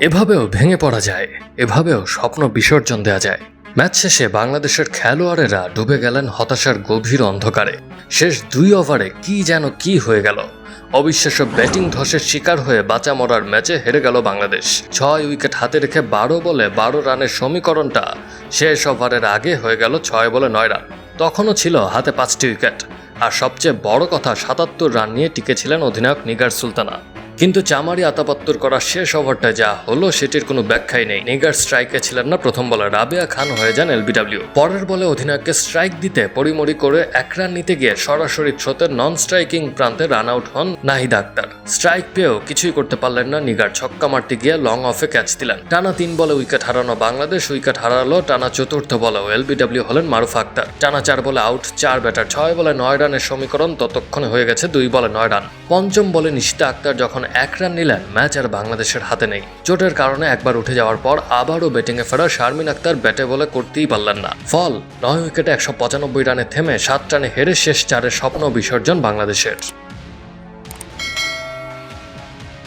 এভাবেও ভেঙে পড়া যায়, এভাবেও স্বপ্ন বিসর্জন দেওয়া যায়। ম্যাচ শেষে বাংলাদেশের খেলোয়াড়েরা ডুবে গেলেন হতাশার গভীর অন্ধকারে। শেষ দুই ওভারে কি যেন কি হয়ে গেল। অবিশ্বাস্য ব্যাটিং ধসের শিকার হয়ে বাঁচা মরার ম্যাচে হেরে গেল বাংলাদেশ। ছয় উইকেট হাতে রেখে বারো বলে বারো রানের সমীকরণটা শেষ ওভারের আগে হয়ে গেল ছয় বলে নয় রান। তখনও ছিল হাতে পাঁচটি উইকেট। আর সবচেয়ে বড় কথা, সাতাত্তর রান নিয়ে টিকেছিলেন অধিনায়ক নিগার সুলতানা। কিন্তু চামারি আতাপাত্তর করা শেষ ওভারটা যা হলো সেটির কোনো ব্যাখ্যাই নেই। নিগার স্ট্রাইকে ছিলেন না প্রথম বলে রাবেয়া খান হয়ে যান এলবিডব্লিউ। পরের বলে অধিনায়ককে স্ট্রাইক দিতে পরিমরি করে এক রান নিতে গিয়ে সরাসরি থ্রোতে নন স্ট্রাইকিং প্রান্তে রান আউট হন নাহিদ আক্তার। স্ট্রাইক পেয়েও কিছুই করতে পারলেন না নিগার। ছক্কা মারতে গিয়ে লং অফে ক্যাচ দিলেন। টানা তিন বলে উইকেট হারানো বাংলাদেশ, উইকেট হারালো টানা চতুর্থ বলেও এলবিডব্লিউ হলেন মারুফ আক্তার। টানা চার বলে আউট, চার ব্যাটার, ছয় বলে নয় রানের সমীকরণ ততক্ষণে হয়ে গেছে দুই বলে নয় রান। পঞ্চম বলে নিশিতা আক্তার যখন এক রান নিলেন, ম্যাচ আর বাংলাদেশের হাতে নেই। চোটের কারণে একবার উঠে যাওয়ার পর আবারও ব্যাটিংয়ে ফেরা শারমিন আক্তার ব্যাটে বলে করতেই পারলেন না। ফল, নয় উইকেটে একশো পঁচানব্বই রানে থেমে সাত রানে হেরে শেষ চারের স্বপ্ন বিসর্জন বাংলাদেশের।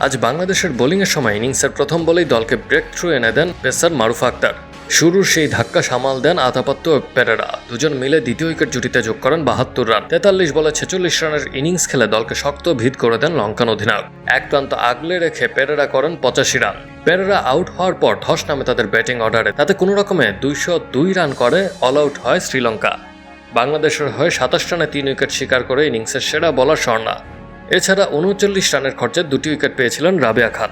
আজ বাংলাদেশের বোলিংয়ের সময় ইনিংসের প্রথম বলেই দলকে ব্রেক থ্রু এনে দেন পেসার মারুফ আক্তার। শুরুর সেই ধাক্কা সামাল দেন আতাপাত্ত ও পেরেরা। দুজন মিলে দ্বিতীয় উইকেট জুটিতে যোগ করেন বাহাত্তর রান। তেতাল্লিশ বলে ছেচল্লিশ রানের ইনিংস খেলে দলকে শক্ত ভিত করে দেন লঙ্কান অধিনায়ক। এক প্রান্ত আগলে রেখে পেরেরা করেন পঁচাশি রান। পেরেরা আউট হওয়ার পর ধস নামে তাদের ব্যাটিং অর্ডারে। তাতে কোনো রকমে দুইশো দুই রান করে অল আউট হয় শ্রীলঙ্কা। বাংলাদেশের হয়ে সাতাশ রানে তিন উইকেট শিকার করে ইনিংসের সেরা বলার স্বর্ণা। এছাড়া উনচল্লিশ রানের খরচে দুটি উইকেট পেয়েছিলেন রাবেয়া খান।